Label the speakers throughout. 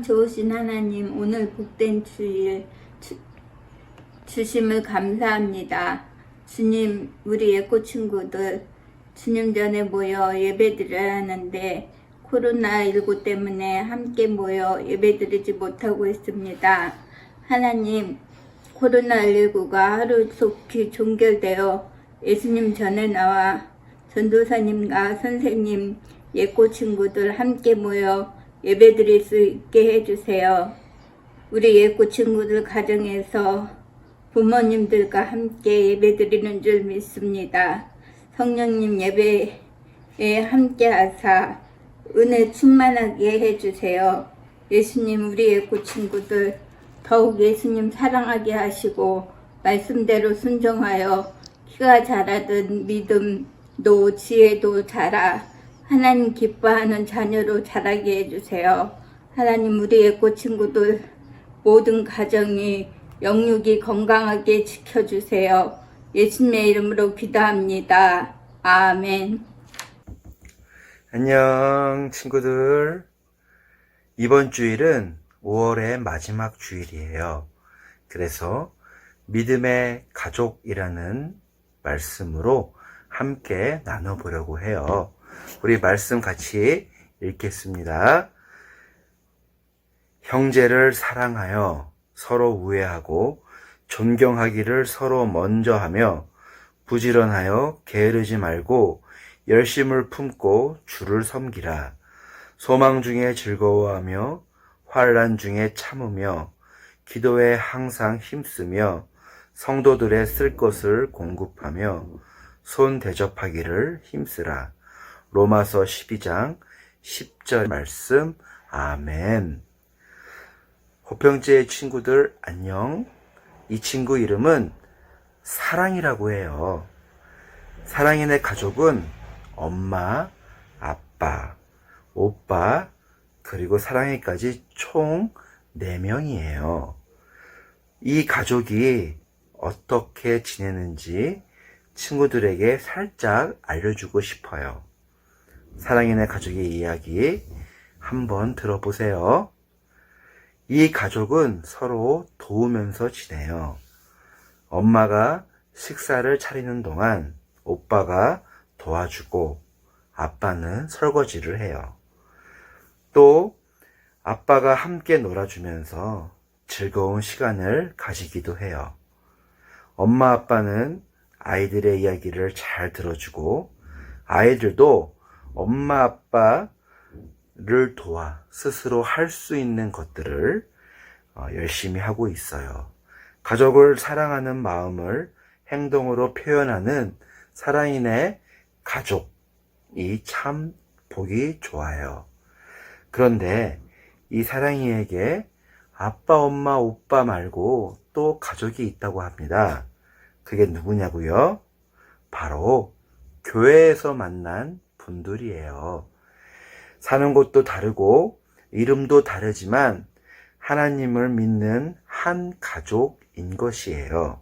Speaker 1: 참 좋으신 하나님, 오늘 복된 주일 주, 주심을 감사합니다. 주님, 우리 예고 친구들 주님 전에 모여 예배드려야 하는데 코로나19 때문에 함께 모여 예배드리지 못하고 있습니다. 하나님, 코로나19가 하루속히 종결되어 예수님 전에 나와 전도사님과 선생님, 예고 친구들 함께 모여 예배 드릴 수 있게 해주세요. 우리 예고 친구들 가정에서 부모님들과 함께 예배 드리는 줄 믿습니다. 성령님 예배에 함께 하사 은혜 충만하게 해주세요. 예수님 우리 예고 친구들 더욱 예수님 사랑하게 하시고 말씀대로 순종하여 키가 자라든 믿음도 지혜도 자라 하나님 기뻐하는 자녀로 자라게 해주세요. 하나님 우리 예고 친구들 모든 가정이 영육이 건강하게 지켜주세요. 예수님의 이름으로 기도합니다. 아멘.
Speaker 2: 안녕, 친구들. 이번 주일은 5월의 마지막 주일이에요. 그래서 믿음의 가족이라는 말씀으로 함께 나눠보려고 해요. 우리 말씀 같이 읽겠습니다. 형제를 사랑하여 서로 우애하고 존경하기를 서로 먼저 하며 부지런하여 게으르지 말고 열심을 품고 주를 섬기라. 소망 중에 즐거워하며 환란 중에 참으며 기도에 항상 힘쓰며 성도들의 쓸 것을 공급하며 손 대접하기를 힘쓰라. 로마서 12장 10절 말씀 아멘. 호평제의 친구들 안녕. 이 친구 이름은 사랑이라고 해요. 사랑인의 가족은 엄마, 아빠, 오빠, 그리고 사랑이까지 총 4명이에요. 이 가족이 어떻게 지내는지 친구들에게 살짝 알려주고 싶어요. 사랑인의 가족의 이야기 한번 들어보세요. 이 가족은 서로 도우면서 지내요. 엄마가 식사를 차리는 동안 오빠가 도와주고 아빠는 설거지를 해요. 또 아빠가 함께 놀아주면서 즐거운 시간을 가지기도 해요. 엄마 아빠는 아이들의 이야기를 잘 들어주고 아이들도 엄마 아빠를 도와 스스로 할 수 있는 것들을 어, 열심히 하고 있어요. 가족을 사랑하는 마음을 행동으로 표현하는 사랑인의 가족이 참 보기 좋아요. 그런데 이 사랑이에게 아빠, 엄마, 오빠 말고 또 가족이 있다고 합니다. 그게 누구냐고요? 바로 교회에서 만난 분들이에요. 사는 곳도 다르고 이름도 다르지만 하나님을 믿는 한 가족인 것이에요.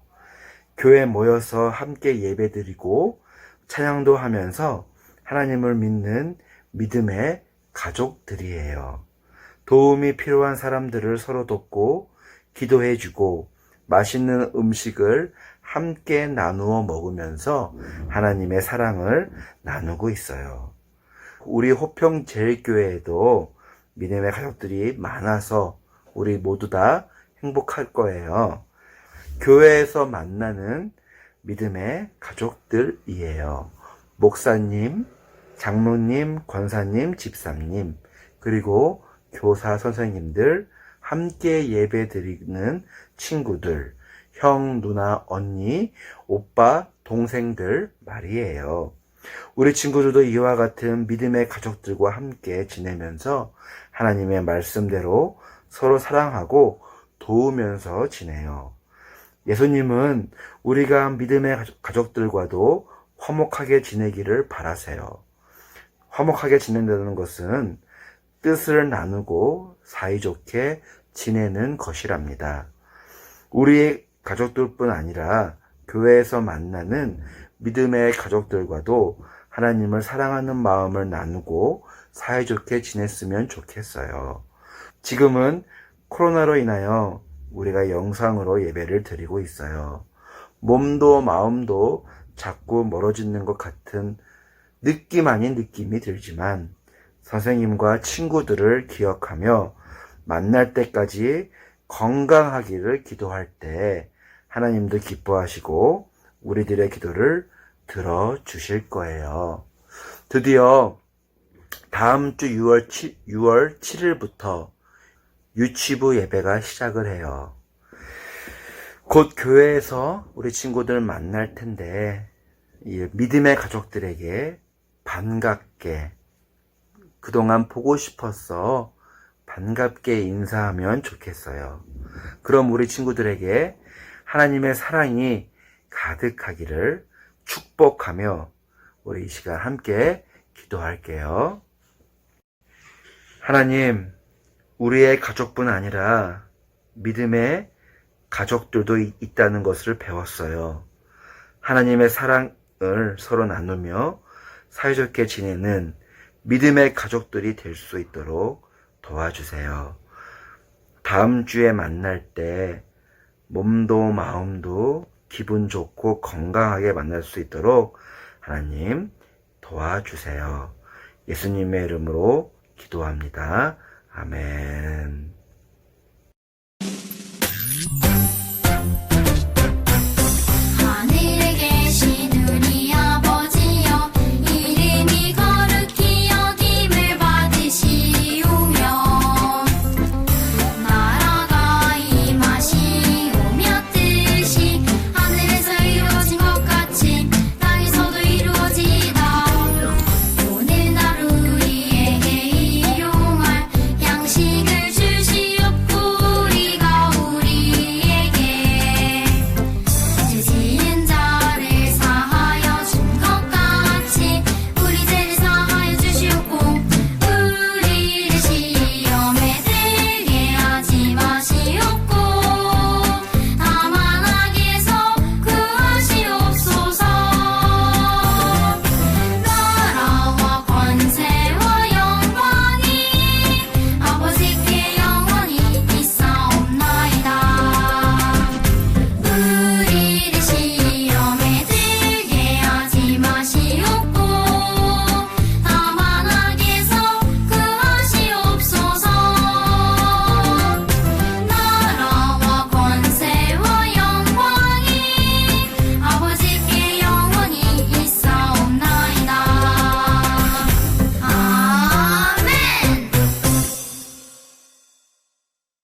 Speaker 2: 교회 모여서 함께 예배드리고 찬양도 하면서 하나님을 믿는 믿음의 가족들이에요. 도움이 필요한 사람들을 서로 돕고 기도해주고 맛있는 음식을 함께 나누어 먹으면서 하나님의 사랑을 나누고 있어요. 우리 호평 제일교회에도 믿음의 가족들이 많아서 우리 모두 다 행복할 거예요. 교회에서 만나는 믿음의 가족들이에요. 목사님, 장로님, 권사님, 집사님, 그리고 교사 선생님들, 함께 예배 드리는 친구들, 형, 누나, 언니, 오빠, 동생들 말이에요. 우리 친구들도 이와 같은 믿음의 가족들과 함께 지내면서 하나님의 말씀대로 서로 사랑하고 도우면서 지내요. 예수님은 우리가 믿음의 가족들과도 화목하게 지내기를 바라세요. 화목하게 지낸다는 것은 뜻을 나누고 사이좋게 지내는 것이랍니다. 우리의 가족들뿐 아니라 교회에서 만나는 믿음의 가족들과도 하나님을 사랑하는 마음을 나누고 사이좋게 지냈으면 좋겠어요. 지금은 코로나로 인하여 우리가 영상으로 예배를 드리고 있어요. 몸도 마음도 자꾸 멀어지는 것 같은 느낌 아닌 느낌이 들지만 선생님과 친구들을 기억하며 만날 때까지 건강하기를 기도할 때 하나님도 기뻐하시고 우리들의 기도를 들어 주실 거예요. 드디어 다음 주 6월 7, 6월 7일부터 유치부 예배가 시작을 해요. 곧 교회에서 우리 친구들 만날 텐데, 이 믿음의 가족들에게 반갑게, 그동안 보고 싶었어. 반갑게 인사하면 좋겠어요. 그럼 우리 친구들에게 하나님의 사랑이 가득하기를 축복하며 우리 이 시간 함께 기도할게요. 하나님, 우리의 가족뿐 아니라 믿음의 가족들도 이- 있다는 것을 배웠어요. 하나님의 사랑을 서로 나누며 사이좋게 지내는 믿음의 가족들이 될 수 있도록 도와주세요. 다음 주에 만날 때 몸도 마음도 기분 좋고 건강하게 만날 수 있도록 하나님 도와주세요. 예수님의 이름으로 기도합니다. 아멘.